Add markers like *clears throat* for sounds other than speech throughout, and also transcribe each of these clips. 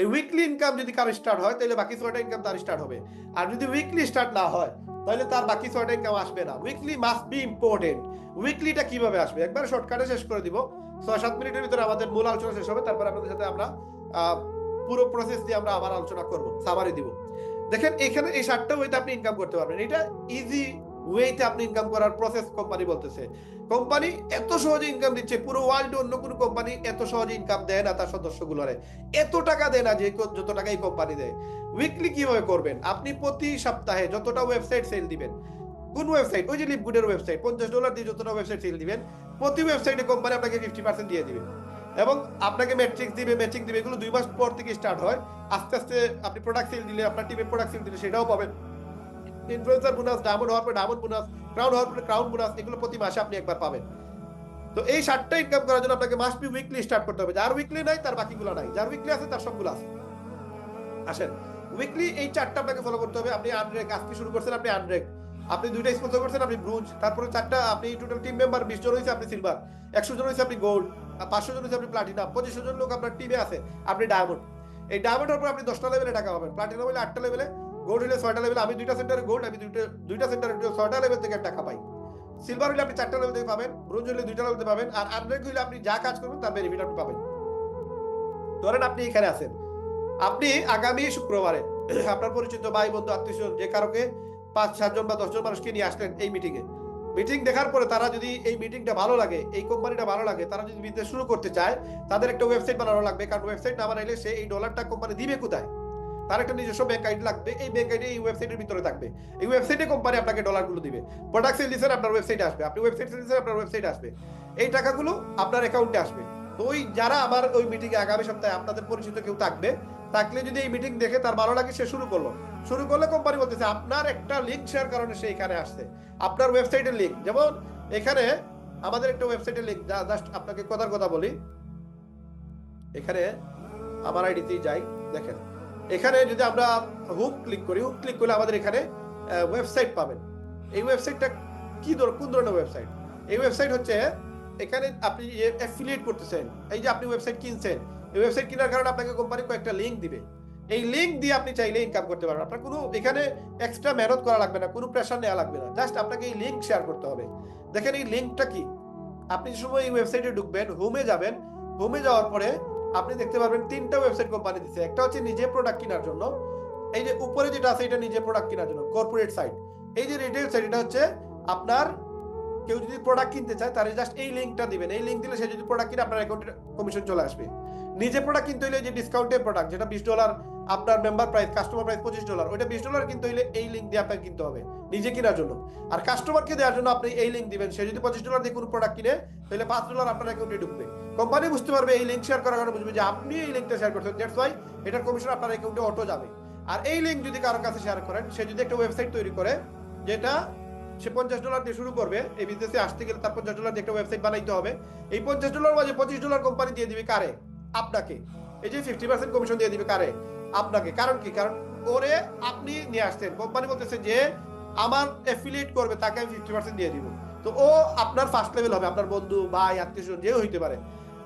এই weekly income যদি কারও স্টার্ট হয়, তাহলে বাকি ছয়টা ইনকাম তার স্টার্ট হবে। আর যদি উইকলি স্টার্ট না হয়, তাহলে তার বাকি ছয়টা ইনকাম আসবে না। উইকলি মাস্ট বি ইম্পর্টেন্ট উইকলিটা কীভাবে আসবে? একবার শর্টকাটে শেষ করে দিব। ছয় সাত মিনিটের ভিতরে আমাদের মূল আলোচনা শেষ হবে। তারপর আপনাদের সাথে আমরা পুরো প্রসেস দিয়ে আমরা আবার আলোচনা করব। সামারি দিব। দেখেন, এখানে এই সাতটা ওয়েতে আপনি ইনকাম করতে পারবেন। এটা ইজি ওয়েতে আপনি ইনকাম করার প্রসেস কোম্পানি বলতেছে। কোম্পানি এত সহজে ইনকাম দিচ্ছে, পুরো ওয়ার্ল্ডে অন্য কোনো কোম্পানি এত সহজে ইনকাম দেয় না তার সদস্যগুলোরে। এত টাকা দেয় না যে যত টাকা এই কোম্পানি দেয়। উইকলি কীভাবে করবেন? আপনি প্রতি সপ্তাহে যতটা ওয়েবসাইট সেল দিবেন, কোন ওয়েবসাইট ওই যে লিপগুডের ওয়েবসাইট পঞ্চাশ ডলার দিয়ে যতটা ওয়েবসাইট সেল দিবেন, প্রতি ওয়েবসাইটে কোম্পানি আপনাকে ফিফটি পার্সেন্ট দিয়ে দিবে। এবং আপনাকে ম্যাট্রিক্স দিবে ম্যাচিং দিবে, এগুলো দুই মাস পর থেকে স্টার্ট হয়। আস্তে আস্তে আপনি প্রোডাক্ট সেল দিলে, আপনার টিমের প্রোডাক্ট সেল দিলে সেটাও পাবেন। ইনফ্লুয়েন্সার বোনাস ডায়মন্ড হওয়ার পর ডায়মন্ড বোনাস ক্রাউন হওয়ার পরে ক্রাউন বোনাস এগুলো প্রতি মাসে আপনি একবার পাবেন। তো এই সাতটা ইনকাম করার জন্য আপনাকে মাস্ট বি উইকলি স্টার্ট করতে হবে। যার উইকলি নাই, তার বাকিগুলো নাই। যার উইকলি আছে, তার সবগুলো আছে। আসেন উইকলি এই চারটা আপনাকে ফলো করতে হবে। আপনি আনরেক আজকে শুরু করছেন, আপনি আনরেক আপনি দুইটা স্পন্সর করছেন, আপনি ব্রুঞ্জ তারপরে চারটা, আপনি টোটাল টিম মেম্বার বিশ জন হয়েছে আপনি সিলভার একশো জন হয়েছে আপনি গোল্ড পাঁচশো জন হয়েছে আপনি প্লাটিনাম পঁচিশশো জন লোক আপনার টিমে আছে। আপনি ডায়মন্ড এই ডায়মন্ডের উপর আপনি দশটা লেভেলে টাকা পাবেন। প্লাটিনাম হলে আটটা লেভেলে গোল্ড হলে ছয়টা লেভেল আমি দুইটা সেন্টারে গোল্ড আমি দুইটা দুইটা সেন্টারে ছয়টা লেভেল থেকে টাকা পাই। সিলভার হলে আপনি চারটা লেভেল থেকে পাবেন ব্রোঞ্জ হলে দুইটা লেভেল থেকে পাবেন, আর আনরেক হলে আপনি যা কাজ করবেন, তার বেনিফিট আপনি পাবেন। ধরেন আপনি এখানে আছেন। আপনি আগামী শুক্রবারে *clears throat* আপনার পরিচিত ভাই, বন্ধু, আত্মীয় যে কারোকে পাঁচ সাতজন বা দশজন মানুষকে নিয়ে আসলেন এই মিটিং এ মিটিং দেখার পরে তারা যদি এই মিটিংটা ভালো লাগে, এই কোম্পানিটা ভালো লাগে, তারা যদি বিজনেস শুরু করতে চায়, তাদের একটা ওয়েবসাইট বানানো লাগবে। কারণ ওয়েবসাইট না বানাইলে সে এই ডলারটা কোম্পানি দিবে কোথায়? তার একটা নিজস্ব ব্যাংক আইডি লাগবে, এই ব্যাংক আইডি এই ওয়েবসাইটের ভিতরে থাকবে। এই ওয়েবসাইটে কোম্পানি আপনাকে ডলারগুলো দিবে। প্রোডাক্ট সেল দিচ্ছেন আপনার ওয়েবসাইটে আসবে। আপনি ওয়েবসাইট সেল দিচ্ছেন আপনার ওয়েবসাইটে আসবে। এই টাকাগুলো আপনার অ্যাকাউন্টে আসবে। তো ওই যারা আমার ওই মিটিং এ আগামী সপ্তাহে আপনাদের পরিচিত কেউ থাকবে, থাকলে যদি এই মিটিং দেখে তার ভালো লাগে, সে শুরু করল। শুরু করলে কোম্পানি বলতেছে, আপনার একটা লিঙ্ক শেয়ার কারণে সে এখানে আসছে। আপনার ওয়েবসাইটের লিঙ্ক যেমন এখানে আমাদের একটা ওয়েবসাইটের লিঙ্ক জাস্ট আপনাকে কথার কথা বলি। এখানে আমার আইডিতেই যাই, দেখেন। এখানে যদি আমরা হুক ক্লিক করি হুক ক্লিক করলে আমাদের এখানে ওয়েবসাইট পাবেন। এই ওয়েবসাইটটা কি কোন ধরনের ওয়েবসাইট এই ওয়েবসাইট হচ্ছে, এখানে আপনি অ্যাফিলিয়েট করতেছেন, এই যে আপনি ওয়েবসাইট কিনছেন, এই ওয়েবসাইট কেনার কারণে আপনাকে কোম্পানি কয়েকটা লিঙ্ক দিবে। এই লিঙ্ক দিয়ে আপনি চাইলে ইনকাম করতে পারবেন। আপনার কোনো, এখানে এক্সট্রা মেহনত করা লাগবে না, কোনো প্রেশার নেওয়া লাগবে না। জাস্ট আপনাকে এই লিঙ্ক শেয়ার করতে হবে। দেখেন এই লিঙ্কটা কি? আপনি যে সময় এই ওয়েবসাইটে ঢুকবেন হোমে যাবেন হোমে যাওয়ার পরে আপনি দেখতে পারবেন তিনটা ওয়েবসাইট কোম্পানি দিচ্ছে একটা হচ্ছে নিজে প্রোডাক্ট কেনার জন্য। এই যে উপরে যেটা আছে, এটা নিজে প্রোডাক্ট কেনার জন্য কর্পোরেট সাইট এই যে রিটেল সাইট এটা হচ্ছে আপনার কেউ যদি প্রোডাক্ট কিনতে চায় তাহলে জাস্ট এই লিঙ্কটা দিবেন। এই লিঙ্ক দিলে সে যদি প্রোডাক্ট কিনে, আপনার অ্যাকাউন্টে কমিশন চলে আসবে। নিজে প্রোডাক্ট কিনতে হইলে যে ডিসকাউন্টের প্রোডাক্ট যেটা বিশ ডলার আপনার মেম্বার প্রাইস কাস্টমার প্রাইস পঁচিশ ডলার ওইটা বিশ ডলার কিনতে হইলে এই লিঙ্ক দিয়ে আপনাকে কিনতে হবে, নিজে কেনার জন্য। আর কাস্টমারকে দেওয়ার জন্য আপনি এই লিঙ্ক দিবেন। সে যদি পঁচিশ ডলার দিয়ে কোনো প্রোডাক্ট কিনে, তাহলে পাঁচ ডলার আপনার অ্যাকাউন্টে ঢুকবে। কোম্পানি বুঝতে পারবে, এই লিঙ্ক শেয়ার করার কারণে বুঝবে যে আপনি এই লিঙ্কটা শেয়ার করছেন। দ্যাটস ওয়াই এটার কমিশন আপনার অ্যাকাউন্টে অটো যাবে। আর এই লিঙ্ক যদি কারোর কাছে শেয়ার করেন, সে যদি একটা ওয়েবসাইট তৈরি করে, যেটা সে পঞ্চাশ ডলার দিয়ে শুরু করবে, এই বিজনেসে আসতে গেলে তার পঞ্চাশ ডলার দিয়ে একটা ওয়েবসাইট বানাইতে হবে। এই পঞ্চাশ ডলার মাঝে পঁচিশ ডলার কোম্পানি দিয়ে দিবে কারে? আপনাকে। এই যে ফিফটি পার্সেন্ট কমিশন দিয়ে দিবে কারে? আপনাকে। কারণ কি? কারণ ওরে আপনি নিয়ে আসছেন। কোম্পানি বলতেছে যে আমার অ্যাফিলিয়েট করবে, তাকে আমি ফিফটি পার্সেন্ট দিয়ে দিব। তো ও আপনার ফার্স্ট লেভেল হবে, আপনার বন্ধু, ভাই আত্মীয় স্বজন যে হইতে পারে।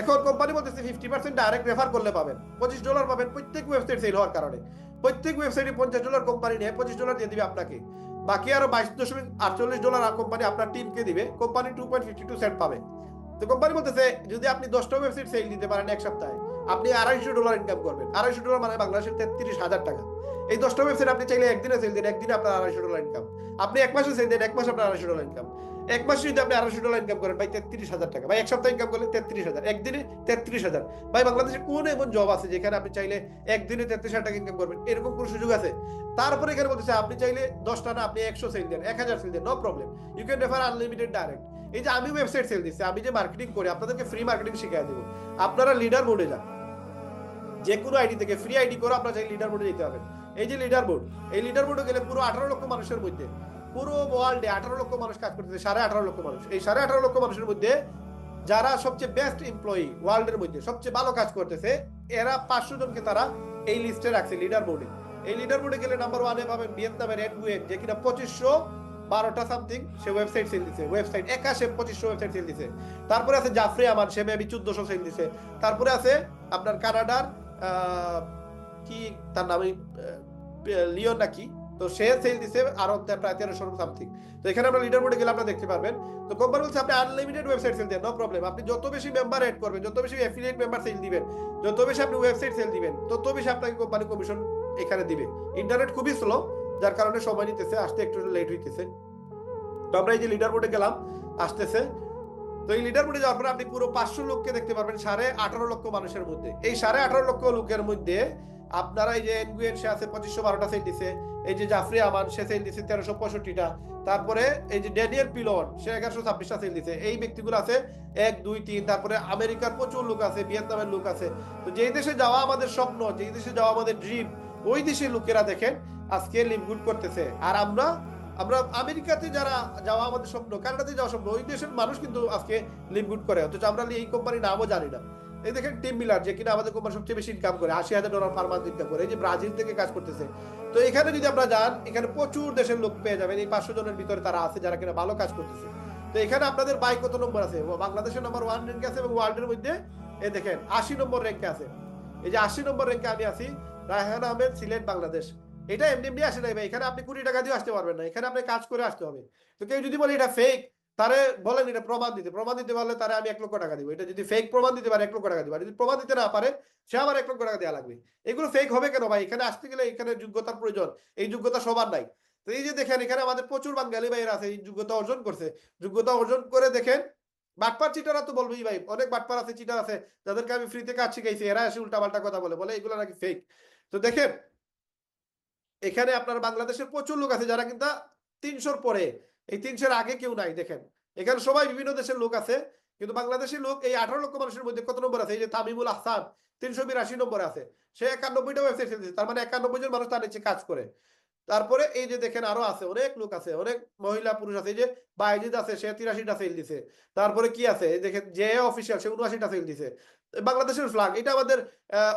এখন কোম্পানি বলতেছে ফিফটি পার্সেন্ট ডাইরেক্ট রেফার করলে পাবেন। পঁচিশ ডলার পাবেন, প্রত্যেক ওয়েবসাইট সেল হওয়ার কারণে। প্রত্যেক ওয়েবসাইটে পঞ্চাশ ডলার কোম্পানি নিয়ে, পঁচিশ ডলার দিয়ে দিবে আপনাকে। বাকি আরও বাইশ দশমিক আটচল্লিশ ডলার কোম্পানি আপনার টিমকে দিবে company two point fifty two cent পাবে। তো কোম্পানি বলতেছে, যদি আপনি দশটা ওয়েবসাইট সেল দিতে পারেন এক সপ্তাহে, আপনি আড়াইশো ডলার ইনকাম করবেন। আড়াইশো ডলার মানে বাংলাদেশের তেত্রিশ হাজার টাকা। এই দশটা ওয়েবসাইট আপনি চাইলে একদিনে সেল দিন, একদিনে আপনার আড়াইশো ডলার ইনকাম আপনি এক মাসে সেল দেন, এক মাসে আপনার আড়াইশো ডলার ইনকাম এক মাসে যদি আপনি আড়াইশো ডলার ইনকাম করেন, ভাই, তেত্রিশ হাজার টাকা। ভাই, এক সপ্তাহ ইনকাম করলে তেত্রিশ হাজার। একদিনে তেত্রিশ হাজার। ভাই, বাংলাদেশে কোন এমন জব আছে যেখানে আপনি চাইলে একদিনে তেত্রিশ হাজার টাকা ইনকাম করবেন? এরকম কোন সুযোগ আছে? তারপরে এখানে বলতেছে, আপনি চাইলে দশটা না, আপনি একশো সেল দেন, এক হাজার sell then no problem you can refer unlimited direct এই যে আমি ওয়েবসাইট সেল দিচ্ছি, আমি যে মার্কেটিং করি, আপনাদেরকে ফ্রি মার্কেটিং শিখিয়ে দেবো। আপনারা লিডার মোডে যান। যে কোনো আইডি থেকে ফ্রি আইডি করে আপনার চাই লিডার বোর্ডে যেতে হবে। এই যে লিডার বোর্ড এই লিডার বোর্ডে গেলে পুরো আঠারো লক্ষ মানুষের মধ্যে পুরো ওয়ার্ল্ডে আঠারো লক্ষ মানুষ কাজ করতেছে, সাড়ে আঠারো লক্ষ মানুষ। এই সাড়ে আঠারো লক্ষ মানুষের মধ্যে যারা সবচেয়ে বেস্ট এমপ্লয়ি ওয়ার্ল্ডের মধ্যে সবচেয়ে ভালো কাজ করতেছে, এরা পাঁচশো জনকে তারা এই লিস্টে রাখছে লিডার বোর্ডে এই লিডার বোর্ডে গেলে নাম্বার ওয়ানে পাবেন ভিয়েতনামের রেড গুয়েন যে কিনা পঁচিশশো বারোটা সামথিং সে ওয়েবসাইট সেল দিছে। ওয়েবসাইট একা সে পঁচিশশো ওয়েবসাইট সেল দিছে। তারপরে আছে জাফরি আমান সে মেবি চোদ্দশো সেল দিছে। তারপরে আছে আপনার কানাডার কি তার নামই লিওন নাকি তো সে সেল দিছে আরও প্রায় তেরোশো সামথিং তো এখানে আমরা লিডার বোর্ডে গেলে আপনারা দেখতে পারবেন। তো কোম্পানি বলছে, আপনি আনলিমিটেড ওয়েবসাইট সেল দেন নো প্রবলেম আপনি যত বেশি মেম্বার এড করবেন, যত বেশি অ্যাফিলিয়েট মেম্বার সেল দিবেন, যত বেশি আপনি ওয়েবসাইট সেল দিবেন, তত বেশি আপনাকে কোম্পানি কমিশন এখানে দিবে। ইন্টারনেট খুবই স্লো যার কারণে সময় নিতেছে, আসতে একটু লেট হইতেছে। তো আমরা এই যে লিডার বোর্ডে গেলাম, আসতেছে। তো এই লিডার বোর্ডে যাওয়ার পরে আপনি পুরো পাঁচশো লোককে দেখতে পারবেন, সাড়ে আঠারো লক্ষ মানুষের মধ্যে। এই সাড়ে আঠারো লক্ষ লোকের মধ্যে আপনারা এই যে এনগুয়েন সে আছে, পঁচিশশো বারোটা সেল দিছে, এই যে জাফরি আমান, সে সেল দিছে তেরোশো পঁয়ষট্টিটা। তারপরে এই যে ড্যানিয়েল পিলন সে এগারোশো ছাব্বিশটা সেল দিছে। এই ব্যক্তিগুলো আছে, এক, দুই, তিন, তারপরে আমেরিকার প্রচুর লোক আছে, ভিয়েতনামের লোক আছে। তো যেই দেশে যাওয়া আমাদের স্বপ্ন, যেই দেশে যাওয়া আমাদের ড্রিম ওই দেশের লোকেরা দেখেন আজকে লিভগুড করতেছে। আর আমরা আমরা আমেরিকাতে যারা যাওয়া আমাদের স্বপ্ন, কানাডাতে যাওয়া স্বপ্ন, ওই দেশের মানুষ কিন্তু আজকে লিভগুড করে। অথচ আমরা এই কোম্পানির নামও জানি না। এই দেখেন টিম মিলার যে কিনা আমাদের কোম্পানি সবচেয়ে বেশি ইনকাম করে, আশি হাজার ডলার পার মান্থ ইনকাম করে, এই যে ব্রাজিল থেকে কাজ করতেছে। তো এখানে যদি আপনারা যান, এখানে প্রচুর দেশের লোক পেয়ে যাবেন, এই পাঁচশো জনের ভিতরে তারা আছে যারা কিনা ভালো কাজ করতেছে। তো এখানে আপনাদের বাইক কত নম্বর আছে? বাংলাদেশের নাম্বার ওয়ান র্যাঙ্কে আছে এবং ওয়ার্ল্ডের মধ্যে, এই দেখেন, আশি নম্বর র্যাঙ্কে আছে। এই যে আশি নম্বর র্যাঙ্কে আমি আছি, রায়হান আহমেদ, সিলেট, বাংলাদেশ। এটা এমনি এমনি আসে নাই ভাই, এখানে আপনি কুড়ি টাকা দিয়ে আসতে পারবেন না, এখানে আপনি কাজ করে আসতে হবে। তো কেউ যদি বলে এটা ফেক তারে বলেন এটা প্রমাণ দিতে প্রমাণ দিতে পারলে তারে আমি এক লক্ষ টাকা দিব। এটা যদি ফেক প্রমাণ দিতে পারে, এক লক্ষ টাকা দিব যদি প্রমাণ দিতে না পারে, সে আমার এক লক্ষ টাকা দেওয়া লাগবে। এগুলো ফেক হবে কেন ভাই? এখানে আসতে গেলে এখানে যোগ্যতার প্রয়োজন। এই যোগ্যতা সবার নাই। তো এই যে দেখেন, এখানে আমাদের প্রচুর বাঙালি ভাইয়েরা আছে, এই যোগ্যতা অর্জন করছে। যোগ্যতা অর্জন করে দেখেন, বাটপার চিটারা তো বলবেই ভাই। অনেক বাটপার আছে চিটার আছে, যাদেরকে আমি ফ্রিতে কাজ শিখাইছি, এরা এসে উল্টা পাল্টা কথা বলে বলে এগুলো নাকি ফেক তো দেখেন, এখানে আপনার বাংলাদেশের প্রচুর লোক আছে যারা কিন্তু তিনশোর পরে এই তিনশোর আগে কেউ নাই, দেখেন। এখানে সবাই বিভিন্ন দেশের লোক আছে, কিন্তু বাংলাদেশের লোক এই আঠারো লক্ষ মানুষের মধ্যে কত নম্বর আছে? এই যে তামিমুল আহসান, তিনশো বিরাশি নম্বরে আছে। সে একানব্বইটা ওয়েবসাইট দিচ্ছে তার মানে একানব্বই জন মানুষ তার নিচে কাজ করে। তারপরে এই যে দেখেন আরও আছে, অনেক লোক আছে, অনেক মহিলা পুরুষ আছে, এই যে বাইজিদ আছে, সে তিরাশিটা সেল দিছে। তারপরে কি আছে? দেখেন যে অফিসিয়াল সে উনআশিটা সেল দিছে। বাংলাদেশের ফ্ল্যাগ এটা আমাদের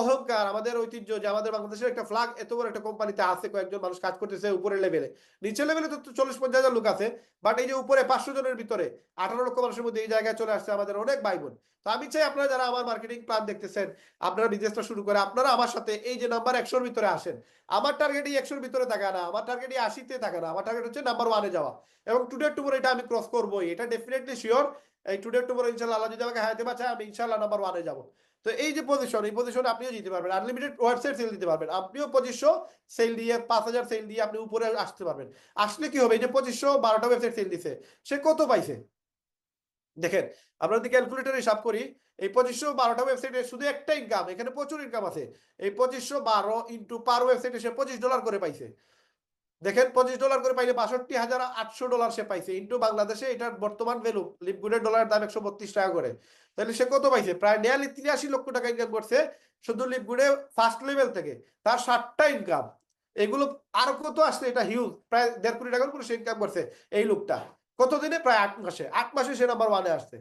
অহংকার, আমাদের ঐতিহ্য যে আমাদের বাংলাদেশের একটা ফ্ল্যাগ এত বড় একটা কোম্পানিতে আছে, কয়েকজন মানুষ কাজ করতেছে উপরের লেভেলে নিচের লেভেলে তো চল্লিশ পঞ্চাশ হাজার লোক আছে বাট এই যে উপরে পাঁচশো জনের ভিতরে, আঠারো লক্ষ মানুষের মধ্যে এই জায়গায় চলে আসছে আমাদের অনেক ভাই বোন। তো আমি চাই আপনারা যারা আমার মার্কেটিং প্ল্যান দেখতেছেন, আপনারা বিজনেসটা শুরু করে, আপনারা আমার সাথে এই যে নাম্বার একশোর ভিতরে আসেন। আমার টার্গেট এই একশোর ভিতরে থাকে না, আমার টার্গেট এই আশিতে থাকে না, আমার টার্গেট হচ্ছে নাম্বার ওয়ানে যাওয়া। এবং টুডে টুমোর এটা আমি ক্রস করবোই, এটা ডেফিনেটলি শিওর এই টুডে টুমোর ইনশাল্লাহ আল্লাহ যদি আমাকে হারাতে পারছে আমি ইনশাল্লাহ নাম্বার ওয়ানে যাব। তো এই যে পজিশন এই পজিশনে আপনিও জিতে পারবেন। আনলিমিটেড ওয়েবসাইট সেল দিতে পারবেন। আপনিও পঁচিশশো সেল দিয়ে, পাঁচ হাজার সেল দিয়ে আপনি উপরে আসতে পারবেন। আসলে কি হবে? এই যে পঁচিশশো বারোটা ওয়েবসাইট সেল দিছে, সে কত পাইছে? দেখেন, আমরা যদি ক্যালকুলেটর হিসাব করি, এই পঁচিশশো বারোটা ওয়েবসাইটে শুধু একটা ইনকাম এখানে প্রচুর ইনকাম আছে। এই পঁচিশশো বারো ইন্টু পার ওয়েবসাইটে সে পঁচিশ ডলার করে পাইছে। দেখেন, পঁচিশ ডলার করে পাইলে বাষট্টি হাজার আটশো ডলার সে পাইছে। ইন্টু বাংলাদেশে এটার বর্তমান ভ্যালু লিপগুডের ডলারের দাম একশো বত্রিশ টাকা করে। তাহলে সে কত পাইছে? প্রায় নিয়ারলি তিরাশি লক্ষ টাকা ইনকাম করছে শুধু লিপগুডে ফার্স্ট লেভেল থেকে। তার ষাটটা ইনকাম এগুলো আর কত আসছে? এটা হিউজ প্রায় দেড় কোটি টাকার উপরে সে ইনকাম করছে এই লোকটা। কতদিনে? প্রায় আট মাসে। আট মাসে সে নাম্বার ওয়ানে আসছে।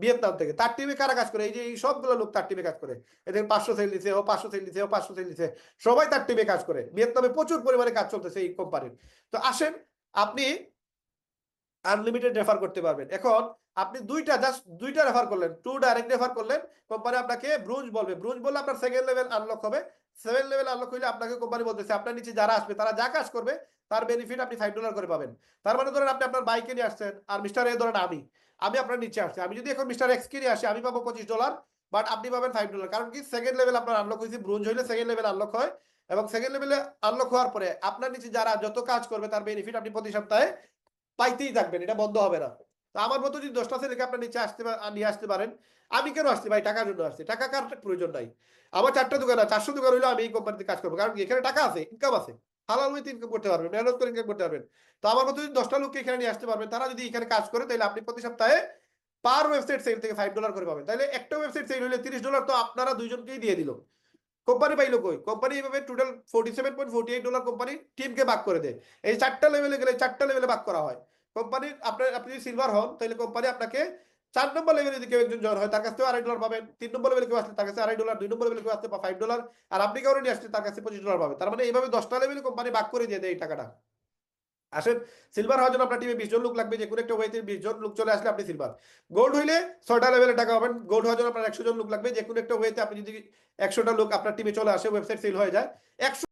ভিয়েতনাম থেকে। তার টিমে কারা কাজ করে? এই যে, এই সবগুলো লোক তার টিমে কাজ করে। এদের পাঁচশো সেল দিছে ও পাঁচশো সেল দিছে ও পাঁচশো সেল দিছে সবাই তার টিমে কাজ করে। ভিয়েতনামে প্রচুর পরিমাণে কাজ চলতেছে এই কোম্পানির তো আসেন, আপনি আনলিমিটেড রেফার করতে পারবেন। এখন আপনি দুইটা জাস্ট দুইটা রেফার করলেন। টু ডাইরেক্ট রেফার করলেন কোম্পানি আপনাকে ব্রুঞ্জ বলবে। ব্রুঞ্জ বললে আপনার সেকেন্ড লেভেল আনলক হবে। সেভেন লেভেল আনলক হইলে আপনাকে কোম্পানি বলতেছে, আপনার নিচে যারা আসবে, তারা যা কাজ করবে, তার বেনিফিট আপনি ফাইভ ডলার করে পাবেন। তার মানে ধরেন আপনি আপনার বাইকে নিয়ে আসছেন, আর মিস্টার এ ধরেন আমি। আমি আপনার নিচে আসছি। আমি যদি এখন মিস্টার এক্স কে নিয়ে আসি, আমি পাবো পঁচিশ ডলার বাট আপনি পাবেন ফাইভ ডলার কারণ কি সেকেন্ড লেভেল আপনার আনলক হয়েছে ব্রোঞ্জ হইলে সেকেন্ড লেভেল আনলক হয়, এবং সেকেন্ড লেভেলে আনলক হওয়ার পরে আপনার নিচে যারা যত কাজ করবে, তার বেনিফিট আপনি প্রতি সপ্তাহে পাইতেই থাকবেন, এটা বন্ধ হবে না। তো আমার মতো যদি দশটা ছেলেকে আপনার নিচে আসতে নিয়ে আসতে পারেন, আমি কেন আসছি ভাই? টাকার জন্য আসছি। টাকা কার প্রয়োজন নাই। আমার চারটা দোকান চারশো দোকান হইলেও আমি এই কোম্পানিতে কাজ করব, কারণ এখানে টাকা আছে ইনকাম আছে। হালাল হইতে ইনকাম করতে পারবেন, মেহনত করে ইনকাম করতে পারবেন। তো আমার মতো যদি দশটা লোককে এখানে নিয়ে আসতে পারবেন, তারা যদি এখানে কাজ করে, তাহলে আপনি প্রতি সপ্তাহে পার ওয়েবসাইট সেল থেকে ফাইভ ডলার করে পাবেন। তাহলে একটা ওয়েবসাইট সেল হলে তিরিশ ডলার তো আপনারা দুইজনকেই দিয়ে দিল। কোম্পানি পাইলো কই? কোম্পানি এইভাবে total forty seven point forty eight dollar company টিমকে ভাগ করে দেয়। এই চারটা লেভেলে গেলে চারটা লেভেলে ভাগ করা হয়। কোম্পানির আপনার, আপনি যদি সিলভার হন, তাহলে কোম্পানি আপনাকে চার নম্বর লেভেলে যদি কেউ একজন জয়েন হয়, তার কাছ থেকে আড়াই ডলার পাবেন। তিন নম্বর লেভেলে কেউ আসলে তার কাছে আড়াই ডলার দুই নম্বর লেভেলে কেউ আসলে ফাইভ ডলার আর আপনি কাউরে নিয়ে আসলে তার কাছে পঁচিশ ডলার পাবেন। তার মানে এইভাবে দশটা লেভেলে কোম্পানি ভাগ করে দিয়ে দেয় এই টাকাটা। আসেন সিলভার হওয়ার জন্য আপনার টিমে বিশ জন লোক লাগবে, যে কোনো একটা ওয়েতে বিশ জন লোক চলে আসলে আপনি সিলভার গোল্ড হইলে ছয়টা লেভেলে টাকা পাবেন। গোল্ড হওয়ার জন্য আপনার একশো জন লোক লাগবে। যে কোনো একটা ওয়েতে আপনি যদি একশোটা লোক আপনার টিমে চলে আসে ওয়েবসাইট সেল হয়ে যায়, একশো